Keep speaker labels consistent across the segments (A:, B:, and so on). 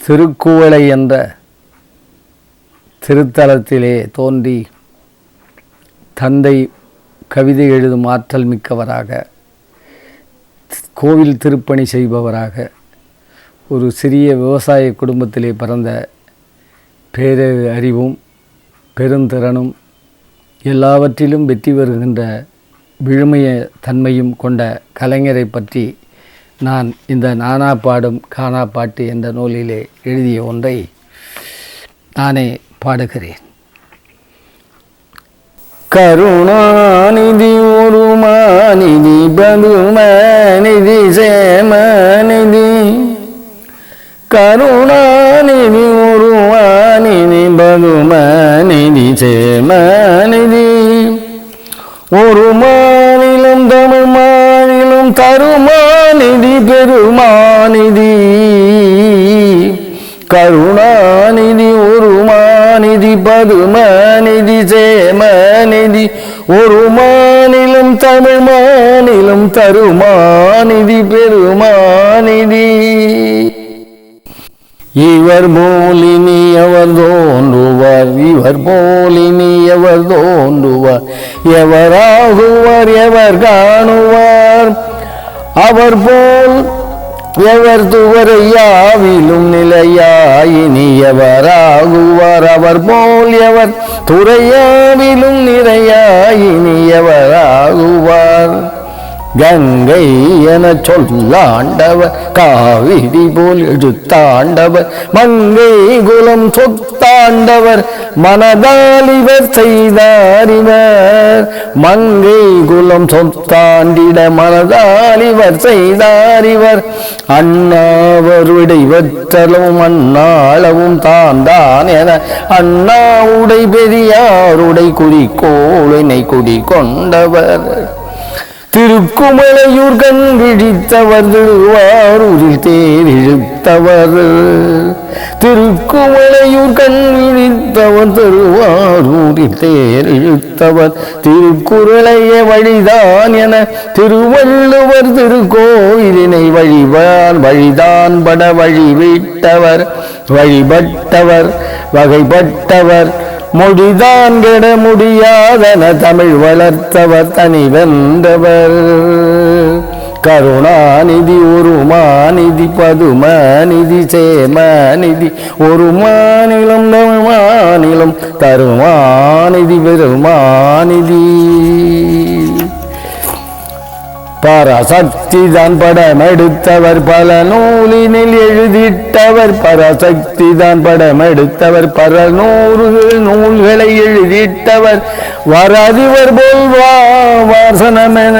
A: திருக்குவளை என்ற திருத்தலத்திலே தோன்றி தந்தை கவிதை எழுதும் ஆற்றல் மிக்கவராக கோவில் திருப்பணி செய்பவராக ஒரு சிறிய விவசாய குடும்பத்திலே பிறந்த பேர அறிவும் பெருந்திறனும் எல்லாவற்றிலும் வெற்றி பெறுகின்ற விழுமைய தன்மையும் கொண்ட கலைஞரை பற்றி நான் இந்த நானா பாடும் கானா பாட்டு என்ற நூலிலே எழுதிய ஒன்றை நானே பாடுகிறேன். கருணாநிதி உருமாநிதி பதுமநிதி சேமநிதி. கருணாநிதி உருவாநிதி பதுமநிதி சேமநிதி. ஒரு மாநிலம் தமிழ் மாநிலம் தருமா பதுமநிதி சேமநிதி ஒரு மாநிலம் தமிழ் மாநிலம் தருமாநிதி பெருமாநிதி. இவர் போலினி அவர் தோன்றுவார் இவர் போலினி எவர் தோன்றுவார் எவராகுவார் எவர் காணுவார். அவர் போல் எவர் துவரையாவிலும் நிலையாயினியவராகுவார் அவர் போல் எவர் துறையாவிலும் நிறையாயினியவராகுவார் கங்கை என சொல்லாண்டவர் காவிரி போல் எழுத்தாண்டவர் மங்கை குலம் சொத்தாண்டவர் மனதால் இவர் செய்தாரினார் மங்கை குலம் சொத்தாண்டிட மனதால் இவர் செய்தாரிவர். அண்ணாவருடை வெற்றலும் அண்ணாளவும் தான் தான் என அண்ணாவுடை பெரியாருடை குறிக்கோளினை குடி கொண்டவர் திருக்குமலையூர் கண் விழித்தவர் திருவாரூரில் தேரிழுத்தவர் திருக்குமலையூர் கண் விழித்தவர் திருவாரூரில் தேரிழுத்தவர். திருக்குறளைய வழிதான் என திருவள்ளுவர் திருக்கோயிலினை வழிவார் வழிதான் பட வழி விட்டவர் வழிபட்டவர் வகைப்பட்டவர் மொழிதான் கெட முடியாதன தமிழ் வளர்த்தவர் தனி வென்றவர். கருணாநிதி ஒரு மாநிதி பதுமநிதி சேமநிதி. ஒரு மாநிலம் தமிழ் மாநிலம் தருமாநிதி பெருமாநிதி. பரசக்தி தான் படம் எடுத்தவர் பல நூலினில் எழுதிட்டவர். பரசக்தி தான் படம் எடுத்தவர் பல நூறுகள் நூல்களை எழுதிட்டவர். வராதிவர் போல்வா வாசனமென.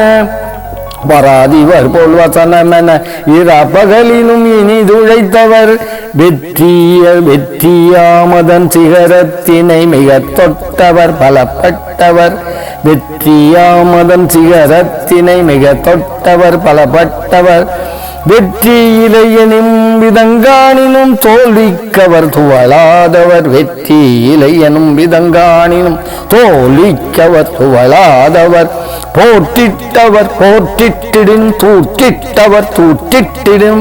A: வராதிவர் போல் வசனமென இரப்பகலிலும் இனிதுழைத்தவர் வெற்றிய வெற்றியாமதன் சிகரத்தினை மிக தொட்டவர் பலப்பட்டவர். வெற்றியாமதன் சிகரத்தினை மிக தொட்டவர் பலப்பட்டவர். வெற்றியிலையனும் விதங்கானினும் தோல்விக்கவர் துவளாதவர். வெற்றியிலையனும் விதங்கானினும் தோல்விக்கவர் துவளாதவர். போற்றிட்டவர் போற்றிட்டிடும் தூற்றிட்டவர் தூற்றிட்டிடும்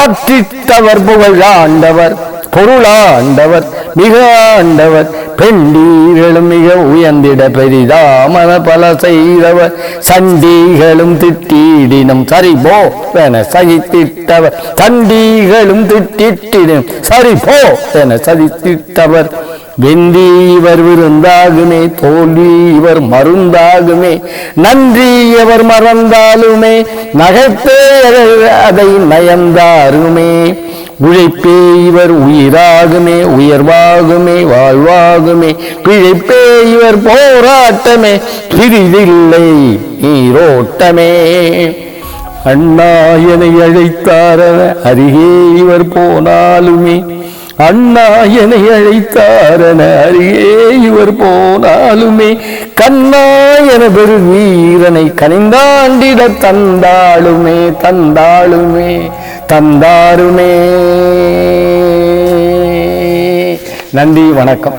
A: ஆற்றிட்டவர் புகழாண்டவர் பொருளாண்டவர் மிக ஆண்டவர். பெண்டிகளும் மிக உயர்ந்திட பெரிதாமன பல செய்தவர். சண்டீகளும் திட்டிடினும் சரி போ என சகித்திட்டவர். சண்டீகளும் திட்டிட்டிடும் சரி போ என சதித்திட்டவர் வெந்தி இவர் விருந்தாகுமே தோல்வி இவர் மருந்தாகுமே. நன்றி எவர் மறந்தாலுமே நகைத்தே அதை நயந்தாருமே. உழைப்பே இவர் உயிராகுமே உயர்வாகுமே வாழ்வாகுமே. பிழைப்பே இவர் போராட்டமே பிரிதில்லை நீரோட்டமே. அண்ணா என அழைத்தார அருகே இவர் போனாலுமே அண்ணா என்னை அழைத்தாரன அருகே இவர் போனாலுமே கண்ணா என பெரு வீரனை கனிந்தாண்டிட தந்தாளுமே தந்தாளுமே தந்தாருமே. நன்றி வணக்கம்.